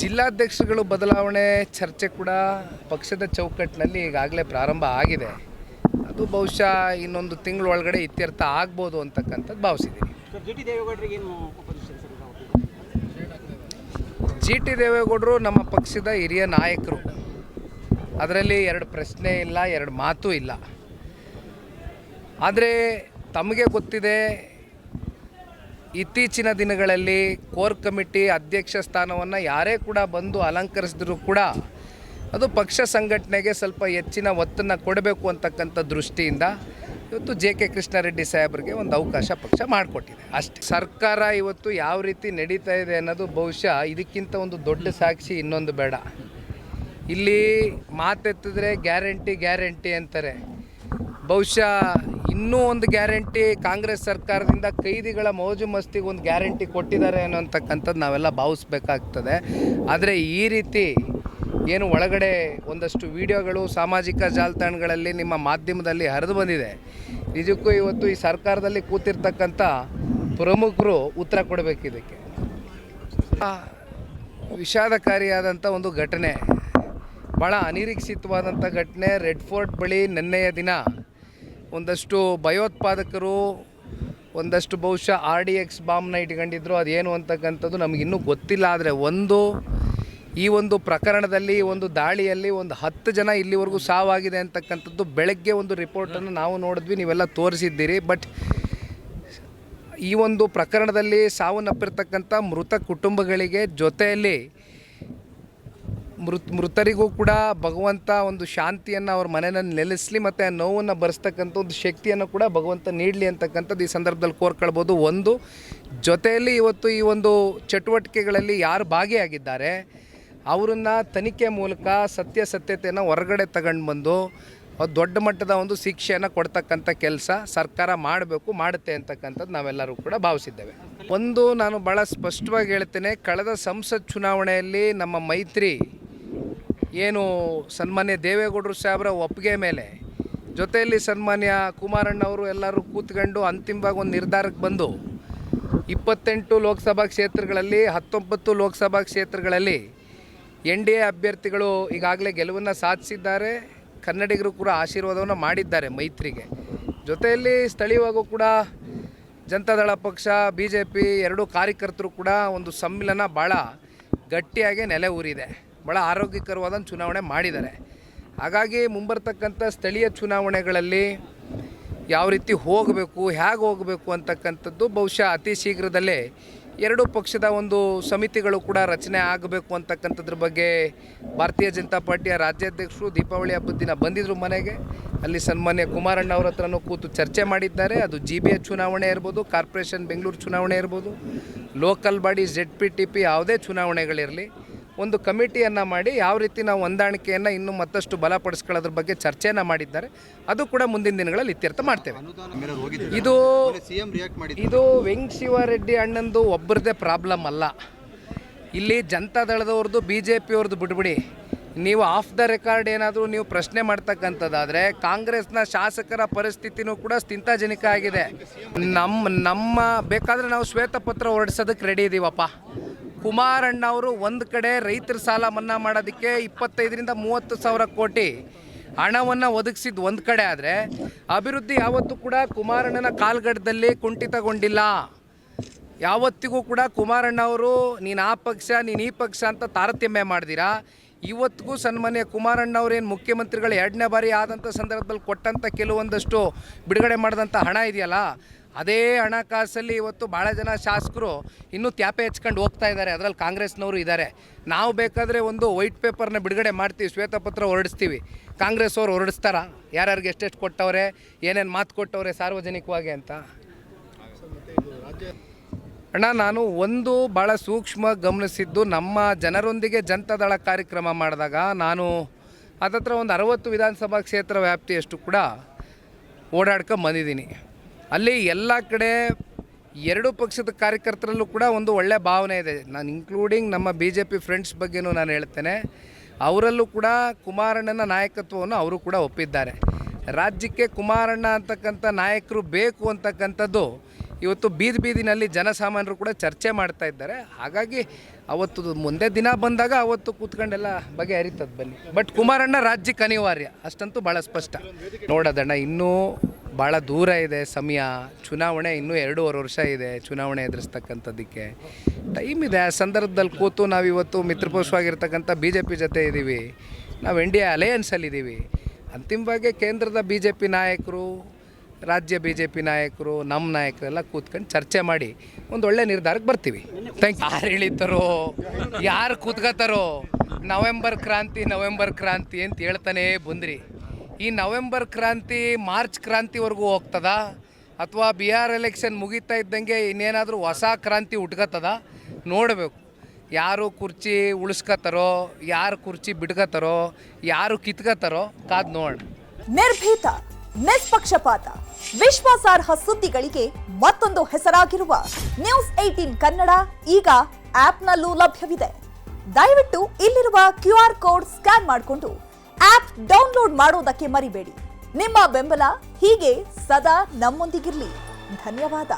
ಜಿಲ್ಲಾಧ್ಯಕ್ಷಗಳು ಬದಲಾವಣೆ ಚರ್ಚೆ ಕೂಡ ಪಕ್ಷದ ಚೌಕಟ್ಟಿನಲ್ಲಿ ಈಗಾಗಲೇ ಪ್ರಾರಂಭ ಆಗಿದೆ. ಅದು ಬಹುಶಃ ಇನ್ನೊಂದು ತಿಂಗಳ ಒಳಗಡೆ ಇತ್ಯರ್ಥ ಆಗ್ಬೋದು ಅಂತಕ್ಕಂಥದ್ದು ಭಾವಿಸಿದ್ದೀನಿ. ಜಿ ಟಿ ದೇವೇಗೌಡರು ನಮ್ಮ ಪಕ್ಷದ ಹಿರಿಯ ನಾಯಕರು. ಅದರಲ್ಲಿ ಎರಡು ಪ್ರಶ್ನೆ ಇಲ್ಲ ಎರಡು ಮಾತು ಇಲ್ಲ. ಆದರೆ ತಮಗೆ ಗೊತ್ತಿದೆ ಇತ್ತೀಚಿನ ದಿನಗಳಲ್ಲಿ ಕೋರ್ ಕಮಿಟಿ ಅಧ್ಯಕ್ಷ ಸ್ಥಾನವನ್ನು ಯಾರೇ ಕೂಡ ಬಂದು ಅಲಂಕರಿಸಿದ್ರೂ ಕೂಡ ಅದು ಪಕ್ಷ ಸಂಘಟನೆಗೆ ಸ್ವಲ್ಪ ಹೆಚ್ಚಿನ ಒತ್ತನ್ನು ಕೊಡಬೇಕು ಅಂತಕ್ಕಂಥ ದೃಷ್ಟಿಯಿಂದ ಇವತ್ತು ಜೆ ಕೆ ಕೃಷ್ಣಾರೆಡ್ಡಿ ಸಾಹೇಬರಿಗೆ ಒಂದು ಅವಕಾಶ ಪಕ್ಷ ಮಾಡಿಕೊಟ್ಟಿದೆ. ಅಷ್ಟೇ. ಸರ್ಕಾರ ಇವತ್ತು ಯಾವ ರೀತಿ ನಡೀತಾ ಇದೆ ಅನ್ನೋದು ಬಹುಶಃ ಇದಕ್ಕಿಂತ ಒಂದು ದೊಡ್ಡ ಸಾಕ್ಷಿ ಇನ್ನೊಂದು ಬೇಡ. ಇಲ್ಲಿ ಮಾತೆತ್ತಿದ್ರೆ ಗ್ಯಾರಂಟಿ ಗ್ಯಾರಂಟಿ ಅಂತಾರೆ. ಬಹುಶಃ ಇನ್ನೂ ಒಂದು ಗ್ಯಾರಂಟಿ ಕಾಂಗ್ರೆಸ್ ಸರ್ಕಾರದಿಂದ ಕೈದಿಗಳ ಮೋಜು ಮಸ್ತಿಗೆ ಒಂದು ಗ್ಯಾರಂಟಿ ಕೊಟ್ಟಿದ್ದಾರೆ ಅನ್ನೋಂತಕ್ಕಂಥದ್ದು ನಾವೆಲ್ಲ ಭಾವಿಸ್ಬೇಕಾಗ್ತದೆ. ಆದರೆ ಈ ರೀತಿ ಏನು ಒಳಗಡೆ ಒಂದಷ್ಟು ವಿಡಿಯೋಗಳು ಸಾಮಾಜಿಕ ಜಾಲತಾಣಗಳಲ್ಲಿ ನಿಮ್ಮ ಮಾಧ್ಯಮದಲ್ಲಿ ಹರಿದು ಬಂದಿದೆ. ನಿಜಕ್ಕೂ ಇವತ್ತು ಈ ಸರ್ಕಾರದಲ್ಲಿ ಕೂತಿರ್ತಕ್ಕಂಥ ಪ್ರಮುಖರು ಉತ್ತರ ಕೊಡಬೇಕು ಇದಕ್ಕೆ ವಿಷಾದಕಾರಿಯಾದಂಥ ಒಂದು ಘಟನೆ. ಭಾಳ ಅನಿರೀಕ್ಷಿತವಾದಂಥ ಘಟನೆ. ರೆಡ್ ಫೋರ್ಟ್ ಬಳಿ ನಿನ್ನೆಯ ದಿನ ಒಂದಷ್ಟು ಭಯೋತ್ಪಾದಕರು, ಒಂದಷ್ಟು ಬಹುಶಃ ಆರ್ ಡಿ ಎಕ್ಸ್ ಬಾಂಬ್ನ ಇಟ್ಕೊಂಡಿದ್ರು, ಅದೇನು ಅಂತಕ್ಕಂಥದ್ದು ನಮಗಿನ್ನೂ ಗೊತ್ತಿಲ್ಲ. ಆದರೆ ಒಂದು, ಈ ಒಂದು ಪ್ರಕರಣದಲ್ಲಿ ಒಂದು ದಾಳಿಯಲ್ಲಿ ಒಂದು ಹತ್ತು ಜನ ಇಲ್ಲಿವರೆಗೂ ಸಾವಾಗಿದೆ ಅಂತಕ್ಕಂಥದ್ದು ಬೆಳಗ್ಗೆ ಒಂದು ರಿಪೋರ್ಟನ್ನು ನಾವು ನೋಡಿದ್ವಿ, ನೀವೆಲ್ಲ ತೋರಿಸಿದ್ದೀರಿ. ಬಟ್ ಈ ಒಂದು ಪ್ರಕರಣದಲ್ಲಿ ಸಾವನ್ನಪ್ಪಿರ್ತಕ್ಕಂಥ ಮೃತ ಕುಟುಂಬಗಳಿಗೆ ಜೊತೆಯಲ್ಲಿ ಮೃತ್ ಮೃತರಿಗೂ ಕೂಡ ಭಗವಂತ ಒಂದು ಶಾಂತಿಯನ್ನು ಅವ್ರ ಮನೆಯನ್ನು ನೆಲೆಸಲಿ ಮತ್ತು ಆ ನೋವನ್ನು ಬರೆಸ್ತಕ್ಕಂಥ ಒಂದು ಶಕ್ತಿಯನ್ನು ಕೂಡ ಭಗವಂತ ನೀಡಲಿ ಅಂತಕ್ಕಂಥದ್ದು ಈ ಸಂದರ್ಭದಲ್ಲಿ ಕೋರ್ಕೊಳ್ಬೋದು. ಒಂದು, ಜೊತೆಯಲ್ಲಿ ಇವತ್ತು ಈ ಒಂದು ಚಟುವಟಿಕೆಗಳಲ್ಲಿ ಯಾರು ಭಾಗಿಯಾಗಿದ್ದಾರೆ, ಅವರನ್ನು ತನಿಖೆ ಮೂಲಕ ಸತ್ಯಾಸತ್ಯತೆಯನ್ನು ಹೊರಗಡೆ ತಗೊಂಡು ಬಂದು ದೊಡ್ಡ ಮಟ್ಟದ ಒಂದು ಶಿಕ್ಷೆಯನ್ನು ಕೊಡ್ತಕ್ಕಂಥ ಕೆಲಸ ಸರ್ಕಾರ ಮಾಡಬೇಕು, ಮಾಡುತ್ತೆ ಅಂತಕ್ಕಂಥದ್ದು ನಾವೆಲ್ಲರೂ ಕೂಡ ಭಾವಿಸಿದ್ದೇವೆ. ಒಂದು, ನಾನು ಭಾಳ ಸ್ಪಷ್ಟವಾಗಿ ಹೇಳ್ತೇನೆ, ಕಳೆದ ಸಂಸತ್ ಚುನಾವಣೆಯಲ್ಲಿ ನಮ್ಮ ಮೈತ್ರಿ ಏನು ಸನ್ಮಾನ್ಯ ದೇವೇಗೌಡರು ಸಾಬ್ರ ಒಪ್ಪಿಗೆ ಮೇಲೆ ಜೊತೆಯಲ್ಲಿ ಸನ್ಮಾನ್ಯ ಕುಮಾರಣ್ಣವರು ಎಲ್ಲರೂ ಕೂತ್ಕೊಂಡು ಅಂತಿಮವಾಗಿ ಒಂದು ನಿರ್ಧಾರಕ್ಕೆ ಬಂದು ಇಪ್ಪತ್ತೆಂಟು ಲೋಕಸಭಾ ಕ್ಷೇತ್ರಗಳಲ್ಲಿ, ಹತ್ತೊಂಬತ್ತು ಲೋಕಸಭಾ ಕ್ಷೇತ್ರಗಳಲ್ಲಿ ಎನ್ ಡಿ ಎ ಅಭ್ಯರ್ಥಿಗಳು ಈಗಾಗಲೇ ಗೆಲುವನ್ನು ಸಾಧಿಸಿದ್ದಾರೆ. ಕನ್ನಡಿಗರು ಕೂಡ ಆಶೀರ್ವಾದವನ್ನು ಮಾಡಿದ್ದಾರೆ ಮೈತ್ರಿಗೆ. ಜೊತೆಯಲ್ಲಿ ಸ್ಥಳೀಯವಾಗೂ ಕೂಡ ಜನತಾದಳ ಪಕ್ಷ, ಬಿ ಜೆ ಪಿ ಎರಡೂ ಕಾರ್ಯಕರ್ತರು ಕೂಡ ಒಂದು ಸಮ್ಮಿಲನ ಭಾಳ ಗಟ್ಟಿಯಾಗಿ ನೆಲೆ ಊರಿದೆ. ಭಾಳ ಆರೋಗ್ಯಕರವಾದ ಚುನಾವಣೆ ಮಾಡಿದ್ದಾರೆ. ಹಾಗಾಗಿ ಮುಂಬರ್ತಕ್ಕಂಥ ಸ್ಥಳೀಯ ಚುನಾವಣೆಗಳಲ್ಲಿ ಯಾವ ರೀತಿ ಹೋಗಬೇಕು, ಹೇಗೆ ಹೋಗಬೇಕು ಅಂತಕ್ಕಂಥದ್ದು ಬಹುಶಃ ಅತಿ ಶೀಘ್ರದಲ್ಲೇ ಎರಡೂ ಪಕ್ಷದ ಒಂದು ಸಮಿತಿಗಳು ಕೂಡ ರಚನೆ ಆಗಬೇಕು ಅಂತಕ್ಕಂಥದ್ರ ಬಗ್ಗೆ ಭಾರತೀಯ ಜನತಾ ಪಾರ್ಟಿಯ ರಾಜ್ಯಾಧ್ಯಕ್ಷರು ದೀಪಾವಳಿ ಹಬ್ಬದ ದಿನ ಬಂದಿದ್ದರು ಮನೆಗೆ. ಅಲ್ಲಿ ಸನ್ಮಾನ್ಯ ಕುಮಾರಣ್ಣ ಅವ್ರ ಹತ್ರನೂ ಕೂತು ಚರ್ಚೆ ಮಾಡಿದ್ದಾರೆ. ಅದು ಜಿ ಬಿ ಎ ಚುನಾವಣೆ ಇರ್ಬೋದು, ಕಾರ್ಪೊರೇಷನ್ ಬೆಂಗಳೂರು ಚುನಾವಣೆ ಇರ್ಬೋದು, local body Z P T P ಯಾವುದೇ ಚುನಾವಣೆಗಳಿರಲಿ. ಒಂದು ಕಮಿಟಿಯನ್ನು ಮಾಡಿ ಯಾವ ರೀತಿ ನಾವು ಹೊಂದಾಣಿಕೆಯನ್ನು ಇನ್ನೂ ಮತ್ತಷ್ಟು ಬಲಪಡಿಸ್ಕೊಳ್ಳೋದ್ರ ಬಗ್ಗೆ ಚರ್ಚೆಯನ್ನು ಮಾಡಿದ್ದಾರೆ. ಅದು ಕೂಡ ಮುಂದಿನ ದಿನಗಳಲ್ಲಿ ಇತ್ಯರ್ಥ ಮಾಡ್ತೇವೆ. ಇದು ಇದು ವೆಂಕ್ ಶಿವಾರೆಡ್ಡಿ ಅಣ್ಣಂದು ಒಬ್ಬರದೇ ಪ್ರಾಬ್ಲಮ್ ಅಲ್ಲ. ಇಲ್ಲಿ ಜನತಾದಳದವ್ರದ್ದು ಬಿ ಜೆ ಪಿಯವ್ರದ್ದು ಬಿಟ್ಬಿಡಿ. ನೀವು ಆಫ್ ದ ರೆಕಾರ್ಡ್ ಏನಾದರೂ ನೀವು ಪ್ರಶ್ನೆ ಮಾಡ್ತಕ್ಕಂಥದ್ದಾದರೆ ಕಾಂಗ್ರೆಸ್ನ ಶಾಸಕರ ಪರಿಸ್ಥಿತಿನೂ ಕೂಡ ಸ್ಥಿಂತಾಜನಿಕ ಆಗಿದೆ. ನಮ್ಮ ನಮ್ಮ, ಬೇಕಾದರೆ ನಾವು ಶ್ವೇತಪತ್ರ ಹೊರಡಿಸೋದಕ್ಕೆ ರೆಡಿ ಇದ್ದೀವಪ್ಪ ಕುಮಾರಣ್ಣ ಅವರು ಒಂದು ಕಡೆ ರೈತರ ಸಾಲ ಮನ್ನಾ ಮಾಡೋದಕ್ಕೆ ಇಪ್ಪತ್ತೈದರಿಂದ ಮೂವತ್ತು ಸಾವಿರ ಕೋಟಿ ಹಣವನ್ನು ಒದಗಿಸಿದ್ದು ಒಂದು ಕಡೆ ಆದರೆ ಅಭಿವೃದ್ಧಿ ಯಾವತ್ತೂ ಕೂಡ ಕುಮಾರಣ್ಣನ ಕಾಲ್ಗಡದಲ್ಲಿ ಕುಂಠಿತಗೊಂಡಿಲ್ಲ. ಯಾವತ್ತಿಗೂ ಕೂಡ ಕುಮಾರಣ್ಣ ಅವರು ನೀನು ಆ ಪಕ್ಷ, ನೀನು ಈ ಪಕ್ಷ ಅಂತ ತಾರತಮ್ಯ ಮಾಡಿದಿರಾ. ಇವತ್ತಿಗೂ ಸನ್ಮಾನ್ಯ ಕುಮಾರಣ್ಣ ಅವರೇನು ಮುಖ್ಯಮಂತ್ರಿಗಳು ಎರಡನೇ ಬಾರಿ ಆದಂಥ ಸಂದರ್ಭದಲ್ಲಿ ಕೊಟ್ಟಂಥ ಕೆಲವೊಂದಷ್ಟು ಬಿಡುಗಡೆ ಮಾಡಿದಂಥ ಹಣ ಇದೆಯಲ್ಲ ಅದೇ ಹಣಕಾಸಲ್ಲಿ ಇವತ್ತು ಭಾಳ ಜನ ಶಾಸಕರು ಇನ್ನೂ ತ್ಯಾಪೆ ಹೆಚ್ಕೊಂಡು ಹೋಗ್ತಾ ಇದ್ದಾರೆ. ಅದರಲ್ಲಿ ಕಾಂಗ್ರೆಸ್ನವರು ಇದ್ದಾರೆ. ನಾವು ಬೇಕಾದರೆ ಒಂದು ವೈಟ್ ಪೇಪರ್ನ ಬಿಡುಗಡೆ ಮಾಡ್ತೀವಿ. ಶ್ವೇತಪತ್ರ ಹೊರಡಿಸ್ತೀವಿ. ಕಾಂಗ್ರೆಸ್ ಅವ್ರು ಹೊರಡಿಸ್ತಾರ? ಯಾರ್ಯಾರಿಗೆ ಎಷ್ಟೆಷ್ಟು ಕೊಟ್ಟವ್ರೆ? ಏನೇನು ಮಾತು ಕೊಟ್ಟವ್ರೆ ಸಾರ್ವಜನಿಕವಾಗಿ ಅಂತ? ಅಣ್ಣ, ನಾನು ಒಂದು ಭಾಳ ಸೂಕ್ಷ್ಮ ಗಮನಿಸಿದ್ದು ನಮ್ಮ ಜನರೊಂದಿಗೆ ಜನತಾದಳ ಕಾರ್ಯಕ್ರಮ ಮಾಡಿದಾಗ ನಾನು ಅದತ್ರ ಒಂದು ಅರವತ್ತು ವಿಧಾನಸಭಾ ಕ್ಷೇತ್ರ ವ್ಯಾಪ್ತಿಯಷ್ಟು ಕೂಡ ಓಡಾಡ್ಕೊಂಡು ಬಂದಿದ್ದೀನಿ. ಅಲ್ಲಿ ಎಲ್ಲ ಕಡೆ ಎರಡು ಪಕ್ಷದ ಕಾರ್ಯಕರ್ತರಲ್ಲೂ ಕೂಡ ಒಂದು ಒಳ್ಳೆಯ ಭಾವನೆ ಇದೆ. ನಾನು ಇನ್ಕ್ಲೂಡಿಂಗ್ ನಮ್ಮ ಬಿ ಜೆ ಪಿ ಫ್ರೆಂಡ್ಸ್ ಬಗ್ಗೆನೂ ನಾನು ಹೇಳ್ತೇನೆ. ಅವರಲ್ಲೂ ಕೂಡ ಕುಮಾರಣ್ಣನ ನಾಯಕತ್ವವನ್ನು ಅವರು ಕೂಡ ಒಪ್ಪಿದ್ದಾರೆ. ರಾಜ್ಯಕ್ಕೆ ಕುಮಾರಣ್ಣ ಅಂತಕ್ಕಂಥ ನಾಯಕರು ಬೇಕು ಅಂತಕ್ಕಂಥದ್ದು ಇವತ್ತು ಬೀದಿ ಬೀದಿನಲ್ಲಿ ಜನಸಾಮಾನ್ಯರು ಕೂಡ ಚರ್ಚೆ ಮಾಡ್ತಾ ಇದ್ದಾರೆ. ಹಾಗಾಗಿ ಅವತ್ತು ಮುಂದೆ ದಿನ ಬಂದಾಗ ಅವತ್ತು ಕೂತ್ಕೊಂಡೆಲ್ಲ ಬಗೆಹರಿತದೆ ಬನ್ನಿ. ಬಟ್ ಕುಮಾರಣ್ಣ ರಾಜ್ಯಕ್ಕೆ ಅನಿವಾರ್ಯ. ಅಷ್ಟಂತೂ ಭಾಳ ಸ್ಪಷ್ಟ. ನೋಡೋದಣ್ಣ, ಇನ್ನೂ ಭಾಳ ದೂರ ಇದೆ ಸಮಯ. ಚುನಾವಣೆ ಇನ್ನೂ ಎರಡೂವರೆ ವರ್ಷ ಇದೆ ಚುನಾವಣೆ ಎದುರಿಸ್ತಕ್ಕಂಥದ್ದಕ್ಕೆ. ಟೈಮ್ ಇದೆ. ಆ ಸಂದರ್ಭದಲ್ಲಿ ಕೂತು ನಾವಿವತ್ತು ಮಿತ್ರಪೋಷವಾಗಿರ್ತಕ್ಕಂಥ ಬಿ ಜೆ ಪಿ ಜೊತೆ ಇದ್ದೀವಿ ನಾವು ಎನ್ ಡಿ ಎ ಅಲಯನ್ಸಲ್ಲಿದ್ದೀವಿ ಅಂತಿಮವಾಗಿ ಕೇಂದ್ರದ ಬಿ ಜೆ ಪಿ ನಾಯಕರು, ರಾಜ್ಯ ಬಿ ಜೆ ಪಿ ನಾಯಕರು ನಮ್ಮ ನಾಯಕರೆಲ್ಲ ಕೂತ್ಕೊಂಡು ಚರ್ಚೆ ಮಾಡಿ ಒಂದು ಒಳ್ಳೆ ನಿರ್ಧಾರಕ್ಕೆ ಬರ್ತೀವಿ. ಥ್ಯಾಂಕ್ ಯಾರು ಇಳಿತಾರೋ ಯಾರು ಕೂತ್ಕೋತಾರೋ ನವೆಂಬರ್ ಕ್ರಾಂತಿ ನವೆಂಬರ್ ಕ್ರಾಂತಿ ಅಂತ ಹೇಳ್ತಾನೆ ಬಂದ್ರಿ. ಈ ನವೆಂಬರ್ ಕ್ರಾಂತಿ, ಮಾರ್ಚ್ ಕ್ರಾಂತಿವರೆಗೂ ಹೋಗ್ತದ? ಅಥವಾ ಬಿಹಾರ್ ಎಲೆಕ್ಷನ್ ಮುಗೀತಾ ಇದ್ದಂಗೆ ಇನ್ನೇನಾದರೂ ಹೊಸ ಕ್ರಾಂತಿ ಹುಟ್ಕತ್ತದ ನೋಡಬೇಕು. ಯಾರು ಕುರ್ಚಿ ಉಳಿಸ್ಕತ್ತಾರೋ, ಯಾರು ಕುರ್ಚಿ ಬಿಡ್ಕತ್ತಾರೋ ಯಾರು ಕಿತ್ಕತ್ತಾರೋ ಕಾದು ನೋಡ. ನಿರ್ಭೀತ, ನಿಷ್ಪಕ್ಷಪಾತ, ವಿಶ್ವಾಸಾರ್ಹ ಸುದ್ದಿಗಳಿಗೆ ಮತ್ತೊಂದು ಹೆಸರಾಗಿರುವ ನ್ಯೂಸ್ ಏಟೀನ್ ಕನ್ನಡ ಈಗ ಆಪ್ನಲ್ಲೂ ಲಭ್ಯವಿದೆ. ದಯವಿಟ್ಟು ಇಲ್ಲಿರುವ ಕ್ಯೂ ಕೋಡ್ ಸ್ಕ್ಯಾನ್ ಮಾಡಿಕೊಂಡು ಆಪ್ ಡೌನ್ಲೋಡ್ ಮಾಡೋದಕ್ಕೆ ಮರಿಬೇಡಿ. ನಿಮ್ಮ ಬೆಂಬಲ ಹೀಗೆ ಸದಾ ನಮ್ಮೊಂದಿಗಿರಲಿ. ಧನ್ಯವಾದ.